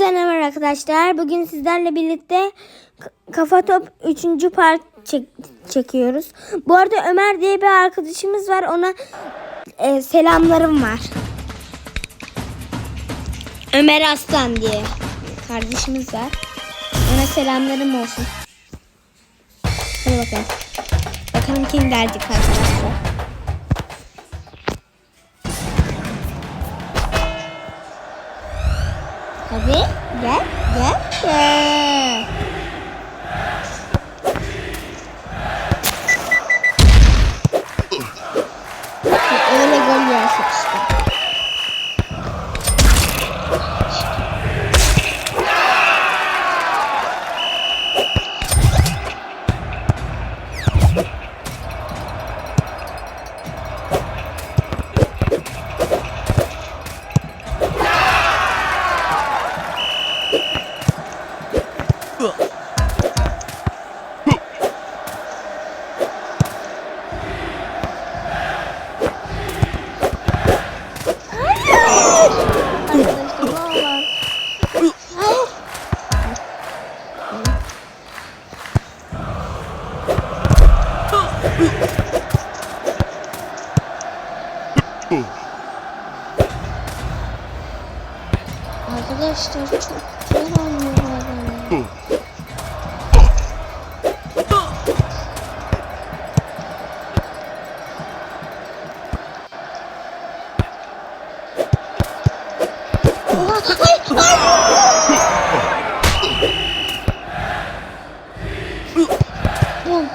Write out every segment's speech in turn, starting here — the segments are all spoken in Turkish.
Hepinize merhaba arkadaşlar. Bugün sizlerle birlikte Kafa Top 3. part çek- çekiyoruz. Bu arada Ömer diye bir arkadaşımız var. Ona e, selamlarım var. Ömer Aslan diye kardeşimiz var. Ona selamlarım olsun. Hadi bakalım. Bakalım kim gelecek arkadaşlar. Okay. Yeah, yeah, yeah. Arkadaşlar çok güzel oynuyor bu adam. Oha, ay, ay! Bum.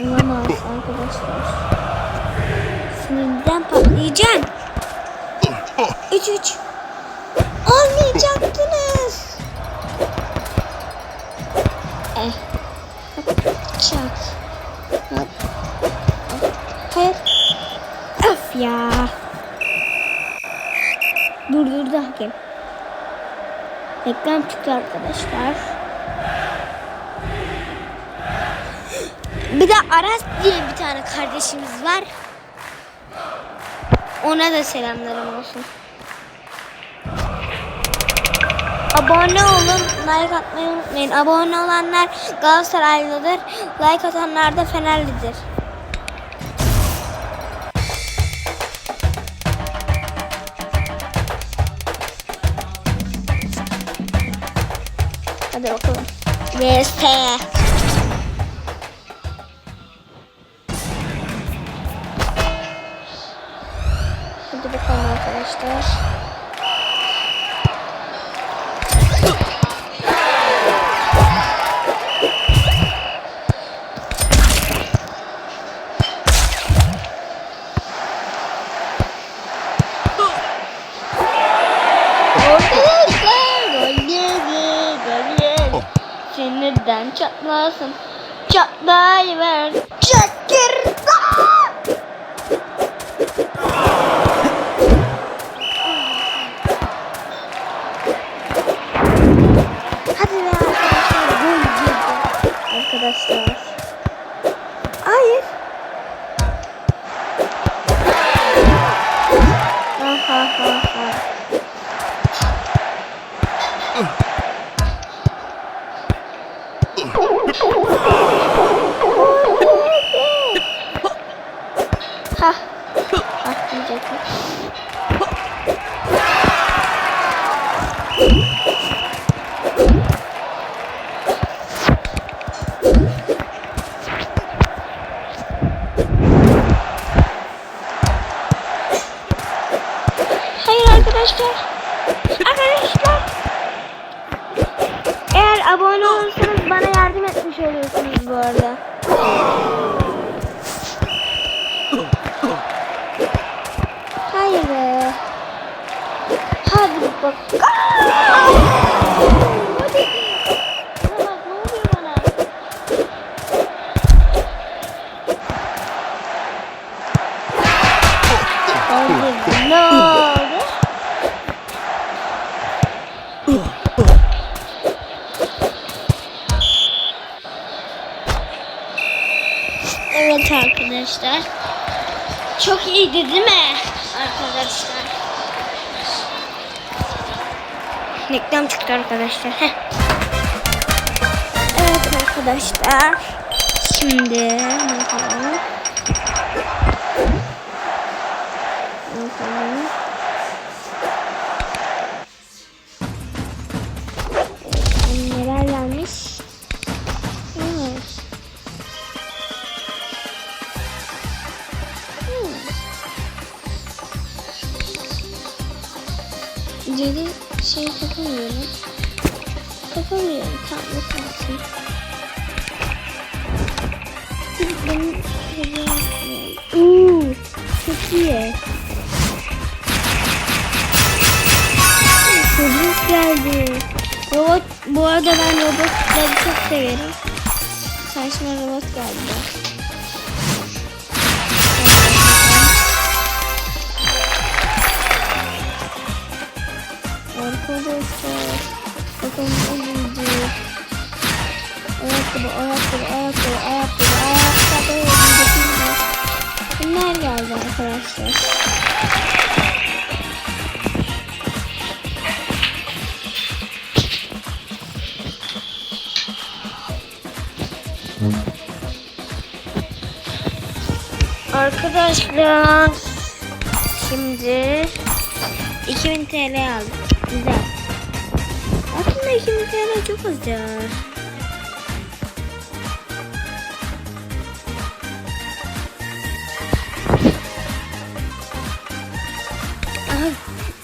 Olamaz arkadaşlar. Sinirden patlayacağım. 3 3. Olmayacaktınız. Eh. Çak. Hayır. Of ya. Durdurdu hakem. Reklam çıktı arkadaşlar. Bir de Aras diye bir tane kardeşimiz var. Ona da selamlarım olsun. Abone olun, like atmayı unutmayın. Abone olanlar Galatasaraylıdır, like atanlar da Fenerlidir. Hadi bakalım. VS. Hadi bakalım arkadaşlar. Yedi. Sinirden çatlasın. Çatlayıver. Çekirdeğ. Ha ha Aa! Ne oldu? Evet arkadaşlar. Çok iyi iyiydi değil mi? Arkadaşlar. Reklam çıktı arkadaşlar. Heh. Evet arkadaşlar. Şimdi bakalım. Bu kalsın. Benim Uuu çok iyi. Çocuk geldi. Robot, bu arada ben robotları çok severim. Karşıma robot geldi. Arkadaşlar şimdi 2000 TL aldım. Güzel. Aslında 2000 TL çok az ya.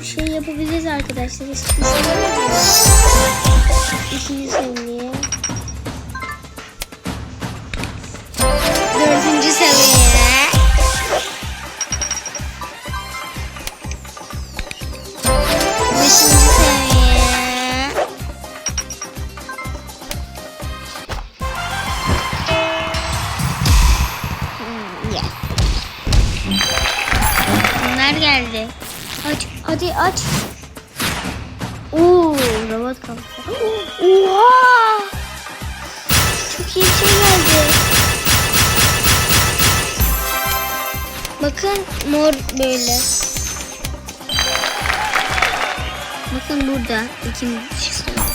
Bir şey yapabiliriz arkadaşlar. Şey. İkinci seviye. Geldi. Aç, hadi aç. Oo, robot kapı. Oha! Çok iyi bir şey geldi. Bakın mor böyle. Bakın burada ikinci şey.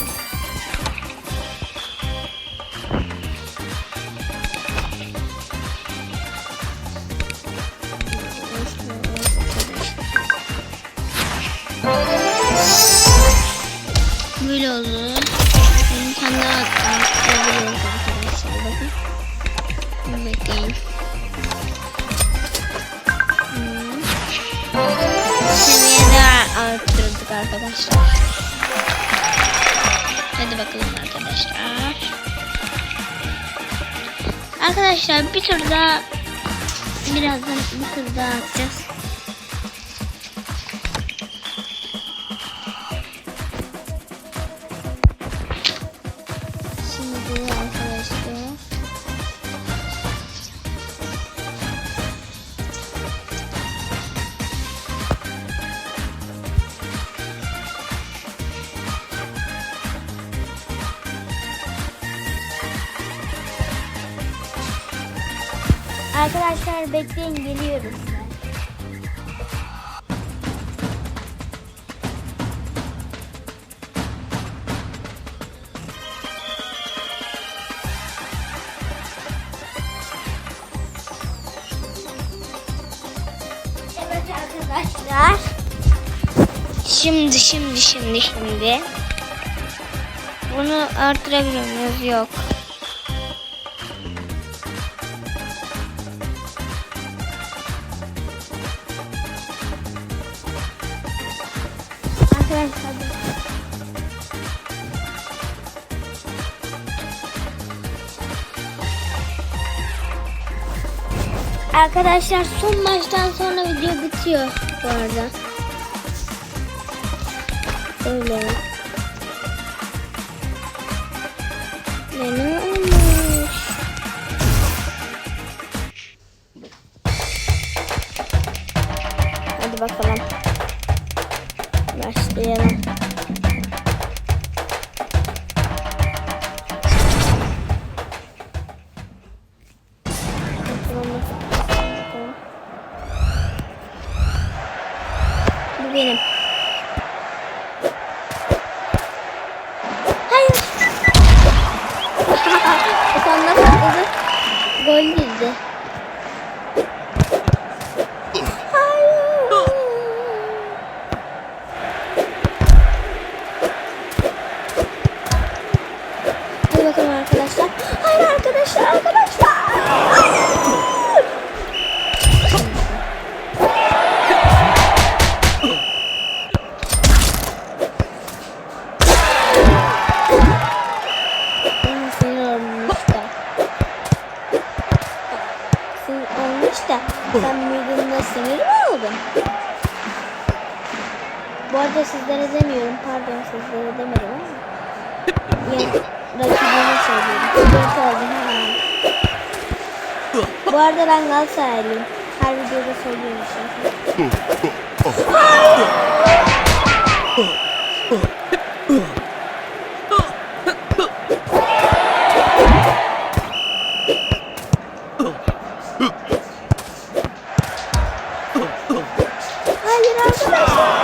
Böyle olur. Benim kendi arttırabiliyoruz arkadaşlar. Bakın. Bekleyin. Hmm. Seviye de arttırdık arkadaşlar. Hadi bakalım arkadaşlar. Arkadaşlar bir tur daha birazdan bir tur daha atacağız. Arkadaşlar bekleyin geliyoruz. Evet arkadaşlar. Şimdi şimdi şimdi şimdi. Bunu artırabiliyor? Yok. Arkadaşlar son maçtan sonra video bitiyor bu arada. Öyle. Ne olmuş? Hadi bakalım. Başlayalım. rakibimi söylüyorum. Dört oldum hemen. Bu arada ben Galatasaraylıyım. Her videoda söylüyorum şarkı. Hayır! Hayır arkadaşlar.